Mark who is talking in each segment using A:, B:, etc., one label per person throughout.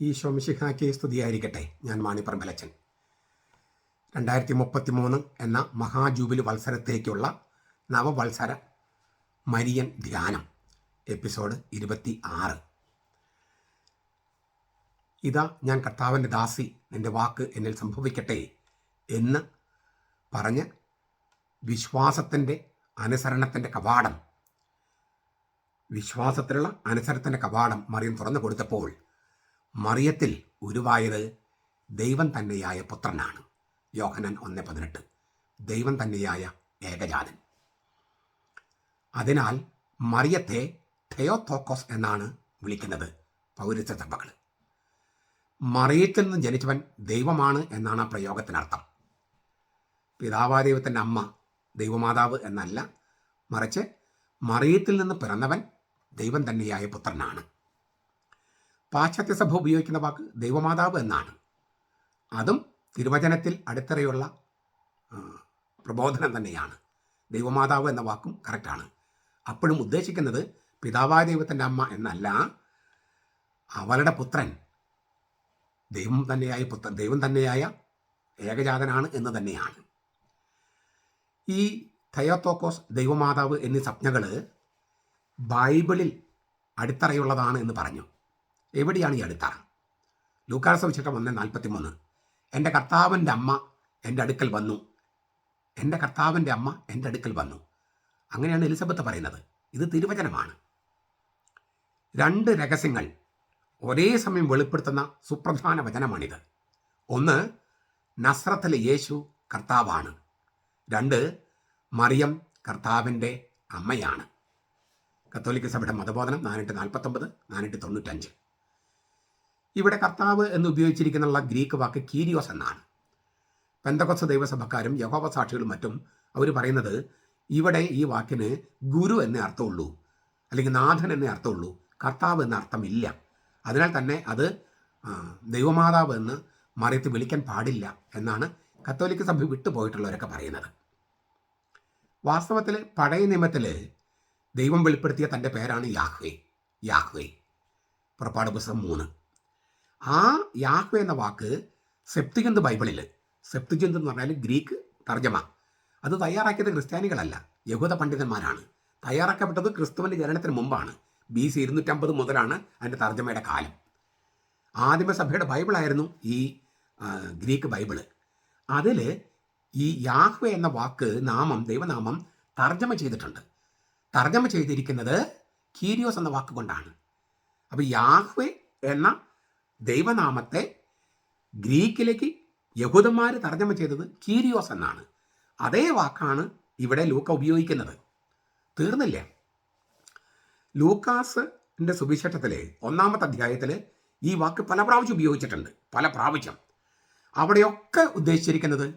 A: ഈ ശോമിഷിഹാക്കി സ്തുതിയായിരിക്കട്ടെ. ഞാൻ മാണിപ്പറമ്പലച്ചൻ. രണ്ടായിരത്തി മുപ്പത്തി മൂന്ന് എന്ന മഹാജൂബിലി വത്സരത്തേക്കുള്ള നവവത്സര മരിയൻ ധ്യാനം എപ്പിസോഡ് ഇരുപത്തി ആറ് ഇതാ ഞാൻ കർത്താവിന്റെ ദാസി നിന്റെ വാക്ക് എന്നിൽ സംഭവിക്കട്ടെ എന്ന് പറഞ്ഞ് വിശ്വാസത്തിന്റെ അനുസരണത്തിന്റെ കവാടം വിശ്വാസത്തിലുള്ള അനുസരണത്തിന്റെ കവാടം മറിയം തുറന്നു കൊടുത്തപ്പോൾ മറിയത്തിൽ ഉരുവായത് ദൈവം തന്നെയായ പുത്രനാണ്. യോഹനൻ ഒന്ന് പതിനെട്ട്. ദൈവം തന്നെയായ ഏകജാതൻ. അതിനാൽ മറിയത്തെ തെയോത്തോക്കോസ് എന്നാണ് വിളിക്കുന്നത് പൗരത്വ സഭകൾ മറിയത്തിൽ നിന്ന് ജനിച്ചവൻ ദൈവമാണ് എന്നാണ് ആ പ്രയോഗത്തിനർത്ഥം. പിതാവാ ദൈവത്തിന്റെ അമ്മ ദൈവമാതാവ് എന്നല്ല മറിച്ച് മറിയത്തിൽ നിന്ന് പിറന്നവൻ ദൈവം തന്നെയായ പുത്രനാണ്. പാശ്ചാത്യ സഭ ഉപയോഗിക്കുന്ന വാക്ക് ദൈവമാതാവ് എന്നാണ്. അതും തിരുവചനത്തിൽ അടിത്തറയുള്ള പ്രബോധനം തന്നെയാണ്. ദൈവമാതാവ് എന്ന വാക്കും കറക്റ്റാണ്. അപ്പോഴും ഉദ്ദേശിക്കുന്നത് പിതാവായ ദൈവത്തിന്റെ അമ്മ എന്നല്ല അവളുടെ പുത്രൻ. ദൈവം തന്നെയായ പുത്രൻ ദൈവം തന്നെയായ ഏകജാതനാണ് എന്ന് തന്നെയാണ്. ഈ തയോത്തോക്കോസ് ദൈവമാതാവ് എന്നീ സംജ്ഞകൾ ബൈബിളിൽ അടിത്തറയുള്ളതാണ് എന്ന് പറഞ്ഞു. എവിടെയാണ് ഈ അടുത്ത? ലൂക്കാസ് വിശേഷം ഒന്ന് നാൽപ്പത്തി മൂന്ന് എന്റെ കർത്താവിന്റെ അമ്മ എന്റെ അടുക്കൽ വന്നു. എന്റെ കർത്താവിന്റെ അമ്മ എന്റെ അടുക്കൽ വന്നു. അങ്ങനെയാണ് എലിസബത്ത് പറയുന്നത്. ഇത് തിരുവചനമാണ്. രണ്ട് രഹസ്യങ്ങൾ ഒരേ സമയം വെളിപ്പെടുത്തുന്ന സുപ്രധാന വചനമാണിത്. ഒന്ന് നസ്രത്തിലെ യേശു കർത്താവാണ്. രണ്ട് മറിയം കർത്താവിന്റെ അമ്മയാണ്. കത്തോലിക്ക സഭയുടെ മതബോധനം നാനൂറ്റി നാൽപ്പത്തൊമ്പത് നാനൂറ്റി തൊണ്ണൂറ്റഞ്ച്. ഇവിടെ കർത്താവ് എന്ന് ഉപയോഗിച്ചിരിക്കുന്നുള്ള ഗ്രീക്ക് വാക്ക് കീരിയോസ് എന്നാണ്. പെന്തകൊസ് ദൈവസഭക്കാരും യഹോവ സാക്ഷികളും മറ്റും അവർ പറയുന്നത് ഇവിടെ ഈ വാക്കിന് ഗുരു എന്നേ അർത്ഥമുള്ളൂ അല്ലെങ്കിൽ നാഥൻ എന്നേ അർത്ഥമുള്ളൂ കർത്താവ് എന്ന അർത്ഥമില്ല. അതിനാൽ തന്നെ അത് ദൈവമാതാവ് എന്ന് മറിയത്ത് വിളിക്കാൻ പാടില്ല എന്നാണ് കത്തോലിക്ക സഭ വിട്ടുപോയിട്ടുള്ളവരൊക്കെ പറയുന്നത്. വാസ്തവത്തിൽ പഴയ നിയമത്തിൽ ദൈവം വെളിപ്പെടുത്തിയ തന്റെ പേരാണ് യാഹ്വേ യാഹ്വേ. പുറപ്പാട് പുസ്തകം മൂന്ന്. ആ യാഹ്വ എന്ന വാക്ക് സെപ്തിജന്ത് ബൈബിളിൽ സെപ്തിജന്ത് എന്ന് പറഞ്ഞാൽ ഗ്രീക്ക് തർജമ. അത് തയ്യാറാക്കിയത് ക്രിസ്ത്യാനികളല്ല യഹൂദ പണ്ഡിതന്മാരാണ്. തയ്യാറാക്കപ്പെട്ടത് ക്രിസ്തുവിന്റെ ജനനത്തിന് മുമ്പാണ്. ബി സി ഇരുന്നൂറ്റമ്പത് മുതലാണ് അതിന്റെ തർജമയുടെ കാലം. ആദിമസഭയുടെ ബൈബിളായിരുന്നു ഈ ഗ്രീക്ക് ബൈബിൾ. അതിൽ ഈ യാഹ്വ എന്ന വാക്ക് നാമം ദൈവനാമം തർജമ ചെയ്തിട്ടുണ്ട്. തർജമ ചെയ്തിരിക്കുന്നത് കീരിയോസ് എന്ന വാക്ക് കൊണ്ടാണ്. അപ്പോൾ യാഹ്വേ എന്ന ദൈവനാമത്തെ ഗ്രീക്കിലേക്ക് യഹൂദന്മാർ തർജമ ചെയ്തത് കീരിയോസ് എന്നാണ്. അതേ വാക്കാണ് ഇവിടെ ലൂക്ക ഉപയോഗിക്കുന്നത്. തീർന്നില്ല? ലൂക്കാസിന്റെ സുവിശേഷത്തിലെ ഒന്നാമത്തെ അധ്യായത്തിൽ ഈ വാക്ക് പല പ്രാവശ്യം ഉപയോഗിച്ചിട്ടുണ്ട്. പല പ്രാവശ്യം. അവിടെയൊക്കെ ഉദ്ദേശിച്ചിരിക്കുന്നത്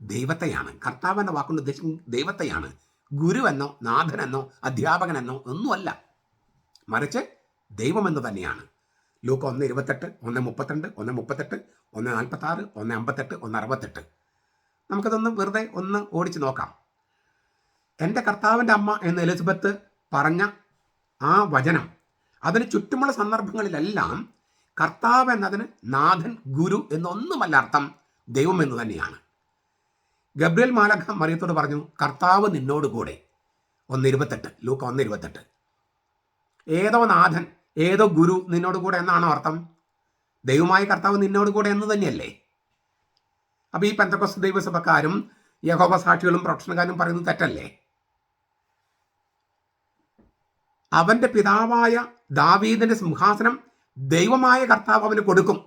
A: ദൈവത്തെയാണ്. കർത്താവ് എന്ന വാക്കുകൊണ്ട് ഉദ്ദേശിക്കുന്നത് ദൈവത്തെയാണ്. ഗുരുവെന്നോ നാഥനെന്നോ അധ്യാപകനെന്നോ ഒന്നുമല്ല. മറിച്ച് ദൈവമെന്ന് തന്നെയാണ്. ലൂക്ക ഒന്ന് ഇരുപത്തെട്ട് ഒന്ന് മുപ്പത്തിരണ്ട് ഒന്ന് മുപ്പത്തെട്ട് ഒന്ന് നാൽപ്പത്തി ആറ് ഒന്ന് അമ്പത്തെട്ട് ഒന്ന് അറുപത്തെട്ട്. നമുക്കതൊന്ന് വെറുതെ ഒന്ന് ഓടിച്ച് നോക്കാം. എന്റെ കർത്താവിന്റെ അമ്മ എന്ന് എലിസബത്ത് പറഞ്ഞ ആ വചനം അതിന് ചുറ്റുമുള്ള സന്ദർഭങ്ങളിലെല്ലാം കർത്താവ് എന്നതിന് നാഥൻ ഗുരു എന്നൊന്നുമല്ല അർത്ഥം ദൈവം എന്ന് തന്നെയാണ്. ഗബ്രിയൽ മാലഖ മറിയത്തോട് പറഞ്ഞു കർത്താവ് നിന്നോട് കൂടെ ഒന്ന് ഇരുപത്തെട്ട് ലൂക്ക ഒന്ന് ഇരുപത്തെട്ട്. ഏതോ നാഥൻ ഏതോ ഗുരു നിന്നോട് കൂടെ എന്നാണോ അർത്ഥം? ദൈവമായ കർത്താവ് നിന്നോട് കൂടെ എന്ന് തന്നെയല്ലേ? അപ്പൊ ഈ പെന്തക്കോസ് ദൈവസഭക്കാരും യഹോബ സാക്ഷികളും പ്രൊഫഷണക്കാരും പറയുന്നത് തെറ്റല്ലേ? അവന്റെ പിതാവായ ദാവീദിന്റെ സിംഹാസനം ദൈവമായ കർത്താവ് അവന് കൊടുക്കും.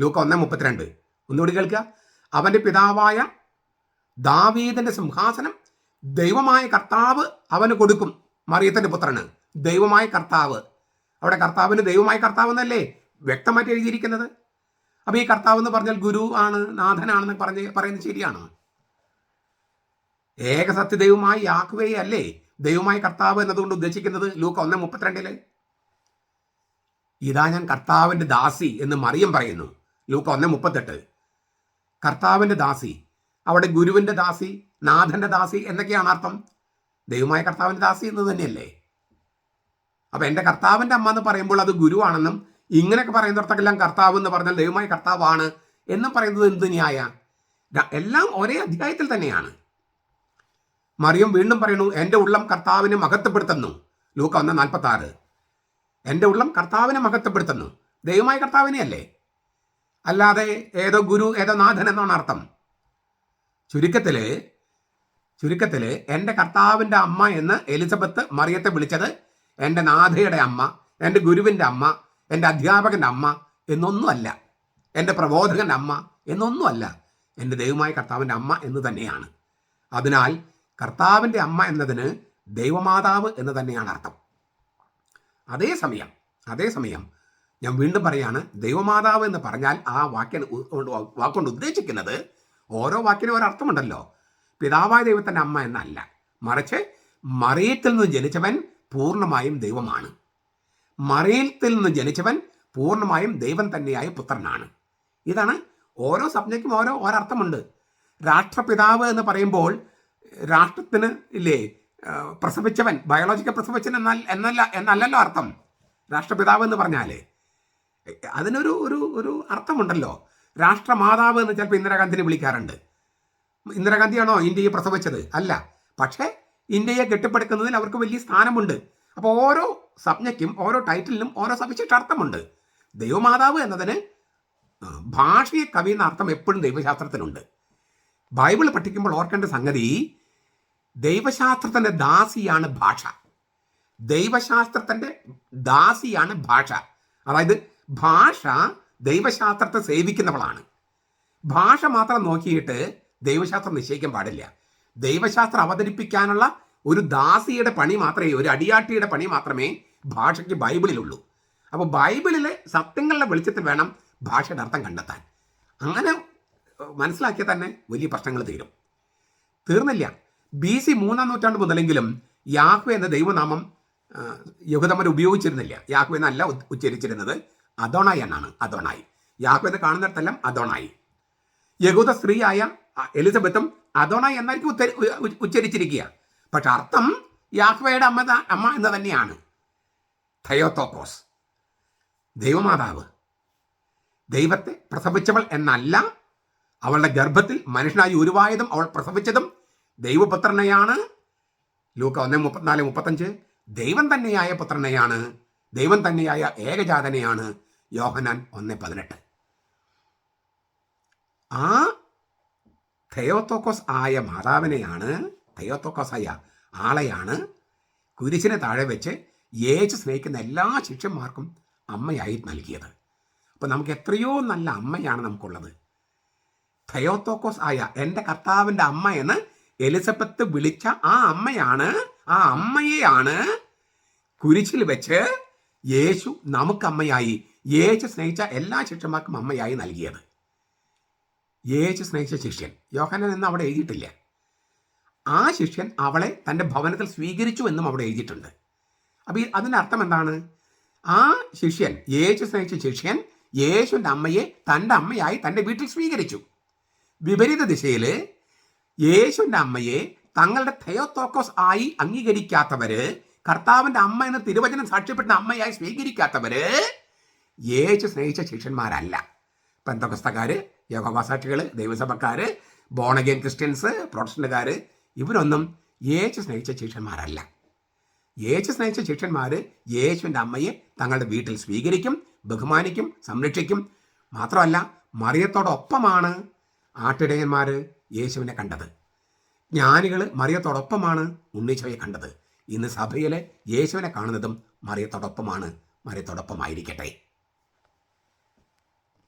A: ലൂക്ക ഒന്ന് മുപ്പത്തിരണ്ട്. ഒന്നുകൂടി കേൾക്കുക. അവന്റെ പിതാവായ ദാവീദിന്റെ സിംഹാസനം ദൈവമായ കർത്താവ് അവന് കൊടുക്കും. മറിയത്തിന്റെ പുത്രന് ദൈവമായ കർത്താവ് അവിടെ കർത്താവിന് ദൈവമായ കർത്താവ് എന്നല്ലേ വ്യക്തമായിട്ട് എഴുതിയിരിക്കുന്നത്? അപ്പൊ ഈ കർത്താവ് എന്ന് പറഞ്ഞാൽ ഗുരു ആണ് നാഥനാണെന്ന് പറഞ്ഞ് പറയുന്നത് ശരിയാണ്. ഏകസത്യ ദൈവമായി യാക്കുവേ അല്ലേ ദൈവമായ കർത്താവ് എന്നതുകൊണ്ട് ഉദ്ദേശിക്കുന്നത്? ലൂക്ക ഒന്ന് മുപ്പത്തിരണ്ടിൽ. ഇതാ ഞാൻ കർത്താവിന്റെ ദാസി എന്ന് മറിയം പറയുന്നു. ലൂക്ക ഒന്ന് മുപ്പത്തെട്ട്. കർത്താവിന്റെ ദാസി അവിടെ ഗുരുവിന്റെ ദാസി നാഥന്റെ ദാസി എന്നൊക്കെയാണ് അർത്ഥം. ദൈവമായ കർത്താവിന്റെ ദാസി എന്ന് തന്നെയല്ലേ? അപ്പൊ എന്റെ കർത്താവിന്റെ അമ്മ എന്ന് പറയുമ്പോൾ അത് ഗുരുവാണെന്നും ഇങ്ങനെയൊക്കെ പറയുന്നിടത്തൊക്കെല്ലാം കർത്താവ് എന്ന് പറഞ്ഞാൽ ദൈവമായ കർത്താവാണ് എന്നും പറയുന്നത് എന്ത് ന്യായ? എല്ലാം ഒരേ അധ്യായത്തിൽ തന്നെയാണ്. മറിയം വീണ്ടും പറയുന്നു എന്റെ ഉള്ളം കർത്താവിനെ മഹത്വപ്പെടുത്തുന്നു. ലൂക്ക ഒന്ന് നാൽപ്പത്തി ആറ് എന്റെ ഉള്ളം കർത്താവിനെ മഹത്വപ്പെടുത്തുന്നു. ദൈവമായ കർത്താവിനെ അല്ലേ അല്ലാതെ ഏതോ ഗുരു ഏതോ നാഥൻ എന്നാണ് അർത്ഥം. ചുരുക്കത്തിൽ ചുരുക്കത്തിൽ എന്റെ കർത്താവിന്റെ അമ്മ എന്ന് എലിസബത്ത് മറിയത്തെ വിളിച്ചത് എന്റെ നാഥയുടെ അമ്മ എന്റെ ഗുരുവിന്റെ അമ്മ എന്റെ അധ്യാപകന്റെ അമ്മ എന്നൊന്നുമല്ല. എന്റെ പ്രബോധകന്റെ അമ്മ എന്നൊന്നുമല്ല. എന്റെ ദൈവമായ കർത്താവിന്റെ അമ്മ എന്ന് തന്നെയാണ്. അതിനാൽ കർത്താവിന്റെ അമ്മ എന്നതിന് ദൈവമാതാവ് എന്ന് തന്നെയാണ് അർത്ഥം. അതേസമയം അതേസമയം ഞാൻ വീണ്ടും പറയാണ് ദൈവമാതാവ് എന്ന് പറഞ്ഞാൽ ആ വാക്കിന് വാക്കുകൊണ്ട് ഉദ്ദേശിക്കുന്നത് ഓരോ വാക്കിനും അർത്ഥമുണ്ടല്ലോ. പിതാവായ ദൈവത്തിന്റെ അമ്മ എന്നല്ല. മറിച്ച് മറിയത്തിൽ നിന്ന് ജനിച്ചവൻ പൂർണമായും ദൈവമാണ്. മറിയത്തിൽ നിന്ന് ജനിച്ചവൻ പൂർണമായും ദൈവം തന്നെയായ പുത്രനാണ്. ഇതാണ് ഓരോ സബ്ജക്റ്റും ഓരോ ഒരർത്ഥമുണ്ട്. രാഷ്ട്രപിതാവ് എന്ന് പറയുമ്പോൾ രാഷ്ട്രത്തിന് ഇല്ലേ പ്രസവിച്ചവൻ ബയോളജിക്കൽ പ്രസവിച്ചൻ എന്നാൽ എന്നല്ല എന്നല്ലല്ലോ അർത്ഥം. രാഷ്ട്രപിതാവ് എന്ന് പറഞ്ഞാൽ അതിനൊരു ഒരു ഒരു അർത്ഥമുണ്ടല്ലോ. രാഷ്ട്രമാതാവ് എന്ന് ചിലപ്പോൾ ഇന്ദിരാഗാന്ധിനെ വിളിക്കാറുണ്ട്. ഇന്ദിരാഗാന്ധിയാണോ ഇന്ത്യയെ പ്രസവിച്ചത്? അല്ല. പക്ഷേ ഇന്ത്യയെ കെട്ടിപ്പടുക്കുന്നതിൽ അവർക്ക് വലിയ സ്ഥാനമുണ്ട്. അപ്പോൾ ഓരോ സംജ്ഞയ്ക്കും ഓരോ ടൈറ്റിലിനും ഓരോ സവിശിഷ്ട അർത്ഥമുണ്ട്. ദൈവമാതാവ് എന്നതിന് ഭാഷയെ ഭാഷയെ കവിയുന്ന അർത്ഥം എപ്പോഴും ദൈവശാസ്ത്രത്തിലുണ്ട്. ബൈബിൾ പഠിക്കുമ്പോൾ ഓർക്കേണ്ട സംഗതി ദൈവശാസ്ത്രത്തിന്റെ ദാസിയാണ് ഭാഷ. ദൈവശാസ്ത്രത്തിന്റെ ദാസിയാണ് ഭാഷ. അതായത് ഭാഷ ദൈവശാസ്ത്രത്തെ സേവിക്കുന്നവളാണ്. ഭാഷ മാത്രം നോക്കിയിട്ട് ദൈവശാസ്ത്രം നിശ്ചയിക്കാൻ പാടില്ല. ദൈവശാസ്ത്രം അവതരിപ്പിക്കാനുള്ള ഒരു ദാസിയുടെ പണി മാത്രമേ ഒരു അടിയാട്ടിയുടെ പണി മാത്രമേ ഭാഷയ്ക്ക് ബൈബിളിലുള്ളൂ. അപ്പോൾ ബൈബിളിലെ സത്യങ്ങളുടെ വെളിച്ചത്തിൽ വേണം ഭാഷയുടെ അർത്ഥം കണ്ടെത്താൻ. അങ്ങനെ മനസ്സിലാക്കിയാൽ തന്നെ വലിയ പ്രശ്നങ്ങൾ തീരും. തീർന്നില്ല. ബി സി മൂന്നാം നൂറ്റാണ്ട് മുതലെങ്കിലും യാഹു എന്ന ദൈവനാമം യഹുദമർ ഉപയോഗിച്ചിരുന്നില്ല. യാഹു എന്നല്ല ഉച്ചരിച്ചിരുന്നത് അദോണായി എന്നാണ് അദോണായി. യാഹു എന്ന് കാണുന്നിടത്തെല്ലാം അദോണായി. യഹൂദ സ്ത്രീയായ എലിസബത്തും അദോണായി എന്നായിരിക്കും ഉത്തരി- ഉച്ചരിച്ചിരിക്കുക പക്ഷെ അർത്ഥം യാഹ്വയുടെ അമ്മ അമ്മ എന്ന് തന്നെയാണ്. തയോത്തോക്കോസ് ദൈവമാതാവ്. ദൈവത്തെ പ്രസവിച്ചവൾ എന്നല്ല അവളുടെ ഗർഭത്തിൽ മനുഷ്യനായി ഉരുവായതും അവൾ പ്രസവിച്ചതും ദൈവപുത്രനെയാണ്. ലൂക്ക ഒന്ന് മുപ്പത്തിനാല് മുപ്പത്തഞ്ച്. ദൈവം തന്നെയായ പുത്രനെയാണ്. ദൈവം തന്നെയായ ഏകജാതനെയാണ് യോഹനാൻ ഒന്ന് പതിനെട്ട്. ആ തെയോത്തോക്കോസ് ആയ മാതാവിനെയാണ് തെയോത്തോക്കോസ് ആയ ആളെയാണ് കുരിശിനെ താഴെ വെച്ച് യേശു സ്നേഹിക്കുന്ന എല്ലാ ശിഷ്യന്മാർക്കും അമ്മയായി നൽകിയത്. അപ്പോൾ നമുക്ക് എത്രയോ നല്ല അമ്മയാണ് നമുക്കുള്ളത്. തെയോത്തോക്കോസ് ആയ എന്റെ കർത്താവിന്റെ അമ്മ എന്ന് എലിസബത്ത് വിളിച്ച ആ അമ്മയാണ് ആ അമ്മയെയാണ് കുരിശിൽ വെച്ച് യേശു നമുക്കമ്മയായി യേശു സ്നേഹിച്ച എല്ലാ ശിഷ്യന്മാർക്കും അമ്മയായി നൽകിയത്. യേശു സ്നേഹിച്ച ശിഷ്യൻ. യോഹനൻ എന്ന് അവിടെ എഴുതിയിട്ടില്ല. ആ ശിഷ്യൻ അവളെ തന്റെ ഭവനത്തിൽ സ്വീകരിച്ചു എന്നും അവിടെ എഴുതിയിട്ടുണ്ട്. അപ്പോൾ ഈ അതിന്റെ അർത്ഥം എന്താണ്? ആ ശിഷ്യൻ യേശു സ്നേഹിച്ച ശിഷ്യൻ യേശുവിന്റെ അമ്മയെ തന്റെ അമ്മയായി തന്റെ വീട്ടിൽ സ്വീകരിച്ചു. വിപരീത ദിശയിൽ യേശുവിന്റെ അമ്മയെ തങ്ങളുടെ തെയോത്തോക്കോസ് ആയി അംഗീകരിക്കാത്തവര് കർത്താവിന്റെ അമ്മ എന്ന് തിരുവചനം സാക്ഷ്യപ്പെട്ട അമ്മയായി സ്വീകരിക്കാത്തവര് യേശു സ്നേഹിച്ച ശിഷ്യന്മാരല്ല. പെന്തകസ്തക്കാര് യോഗവാസാക്ഷികൾ ദൈവസഭക്കാർ ബോണഗേൻ ക്രിസ്ത്യൻസ് പ്രൊട്ടസ്റ്റന്റുകാർ ഇവരൊന്നും യേശു സ്നേഹിച്ച ശിഷ്യന്മാരല്ല. യേശു സ്നേഹിച്ച ശിഷ്യന്മാർ യേശുവിന്റെ അമ്മയെ തങ്ങളുടെ വീട്ടിൽ സ്വീകരിക്കും ബഹുമാനിക്കും സംരക്ഷിക്കും. മാത്രമല്ല മറിയത്തോടൊപ്പമാണ് ആട്ടിടയന്മാർ യേശുവിനെ കണ്ടത്. ജ്ഞാനികൾ മറിയത്തോടൊപ്പമാണ് ഉണ്ണീശോയെ കണ്ടത്. ഇന്ന് സഭയിലെ യേശുവിനെ കാണുന്നതും മറിയത്തോടൊപ്പമാണ്. മറിയത്തോടൊപ്പമായിരിക്കട്ടെ.